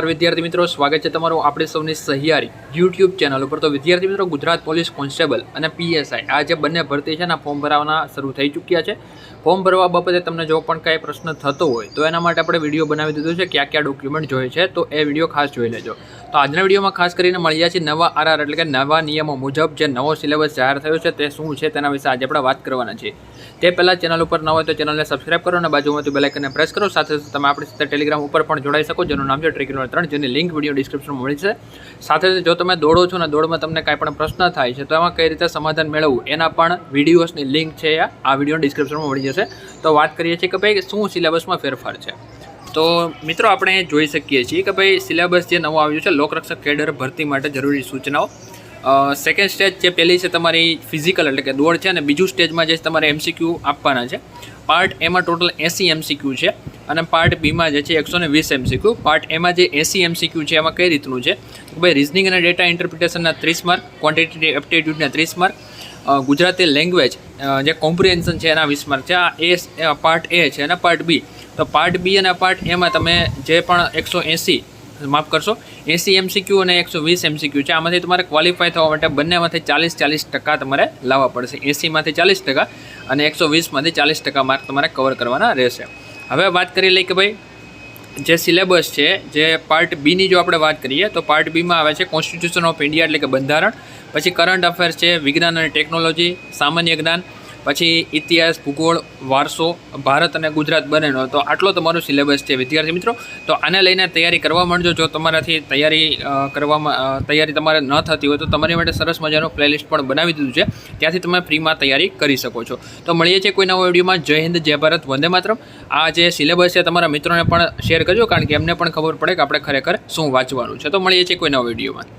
વિદ્યાર્થી મિત્રો, સ્વાગત છે તમારું આપણે સૌની સહિયારી યુટ્યુબ ચેનલ ઉપર. તો વિદ્યાર્થી મિત્રો, ગુજરાત પોલીસ કોન્સ્ટેબલ અને પીએસઆઈ આ જે બંને ભરતી છે ને ફોર્મ ભરાવાના શરૂ થઈ ચૂક્યા છે. ફોર્મ ભરવા બાબતે તમને જો પણ કાંઈ પ્રશ્ન થતો હોય, તો એના માટે આપણે વીડિયો બનાવી દીધો છે કયા કયા ડોક્યુમેન્ટ જોઈએ છે, તો એ વીડિયો ખાસ જોઈ લેજો. તો આજના વિડીયોમાં ખાસ કરીને મળી જાય છે નવા આરઆર, એટલે કે નવા નિયમો મુજબ જે નવો સિલેબસ જાહેર થયો છે તે શું છે તેના વિશે આજે આપણે વાત કરવાના છે તે પહેલાં ચેનલ ઉપર ન હોય તો ચેનલને સબસ્ક્રાઇબ કરો અને બાજુમાંથી બેલાઇકને પ્રેસ કરો. સાથે સાથે તમે આપણી સાથે ટેલિગ્રામ ઉપર પણ જોડાઈ શકો, જેનું નામ છે ટ્રેકિંગ ત્રણ, જેની લિંક વીડિયો ડિસ્ક્રિપ્શનમાં મળી છે. સાથે જો તમે દોડો છો ને દોડમાં તમને કાંઈ પણ પ્રશ્ન થાય છે તો એમાં કઈ રીતે સમાધાન મેળવવું, એના પણ વિડીયોઝની લિંક છે આ વીડિયો ડિસ્ક્રિપ્શનમાં મળી જશે. તો વાત કરીએ છીએ કે ભાઈ શું સિલેબસમાં ફેરફાર છે? તો મિત્રો આપણે જોઈ શકીએ છીએ કે ભાઈ સિલેબસ જે નવો આવ્યો છે, લોકરક્ષક કેડર ભરતી માટે જરૂરી સૂચનાઓ. સેકન્ડ સ્ટેજ જે પહેલી છે તમારી ફિઝિકલ એટલે કે દોડ છે અને બીજું સ્ટેજમાં જે તમારે એમસીક્યુ આપવાના છે. પાર્ટ એમાં ટોટલ એસી એમસીક્યુ છે અને પાર્ટ બીમાં જે છે એકસો ને વીસ એમસીક્યુ પાર્ટ એમાં જે એસી એમસીક્યુ છે એમાં કઈ રીતનું છે? ભાઈ રિઝનિંગ અને ડેટા ઇન્ટરપ્રિટેશનના ત્રીસ માર્ક ક્વોન્ટિટી એપ્ટિટ્યૂડના ત્રીસ માર્ક ગુજરાતી લેંગ્વેજ જે કોમ્પ્રિહેન્શન છે એના વીસ છે. આ એ પાર્ટ એ છે અને પાર્ટ બી તો પાર્ટ બી અને પાર્ટ એમાં તમે જે પણ એકસો એંસી માફ કરશો, એંસી એમસીક્યુ અને એકસો વીસ એમસીક્યુ છે. આમાંથી તમારે ક્વોલિફાય થવા માટે બંનેમાંથી ચાલીસ ચાલીસ ટકા તમારે લાવવા પડશે. એંસીમાંથી ચાલીસ ટકા અને એકસો વીસમાંથી ચાલીસ ટકા માર્ક તમારે કવર કરવાના રહેશે. હવે વાત કરી લઈએ કે ભાઈ જે સિલેબસ છે, જે પાર્ટ બીની જો આપણે વાત કરીએ, તો પાર્ટ બીમાં આવે છે કોન્સ્ટિટ્યુશન ઓફ ઇન્ડિયા એટલે કે બંધારણ. પછી કરંટ અફેર્સ છે, વિજ્ઞાન અને ટેકનોલોજી સામાન્ય જ્ઞાન. પછી ઇતિહાસ, ભૂગોળ, વારસો, ભારત અને ગુજરાત બંનેનો. તો આટલો તમારો સિલેબસ છે, વિદ્યાર્થી મિત્રો. તો આને લઈને તૈયારી કરવા માંડજો. જો તમારાથી તૈયારી કરવામાં તૈયારી તમારે ન થતી હોય તો તમારી માટે સરસ મજાનું પ્લેલિસ્ટ પણ બનાવી દીધું છે. ત્યાંથી તમે ફ્રીમાં તૈયારી કરી શકો છો. તો મળીએ છીએ કોઈ નવા વિડીયોમાં. જય હિન્દ, જય ભારત, વંદે માતરમ. આ જે સિલેબસ છે તમારા મિત્રોને પણ શેર કરજો, કારણ કે એમને પણ ખબર પડે કે આપણે ખરેખર શું વાંચવાનું છે. તો મળીએ છીએ કોઈ નવા વિડીયોમાં.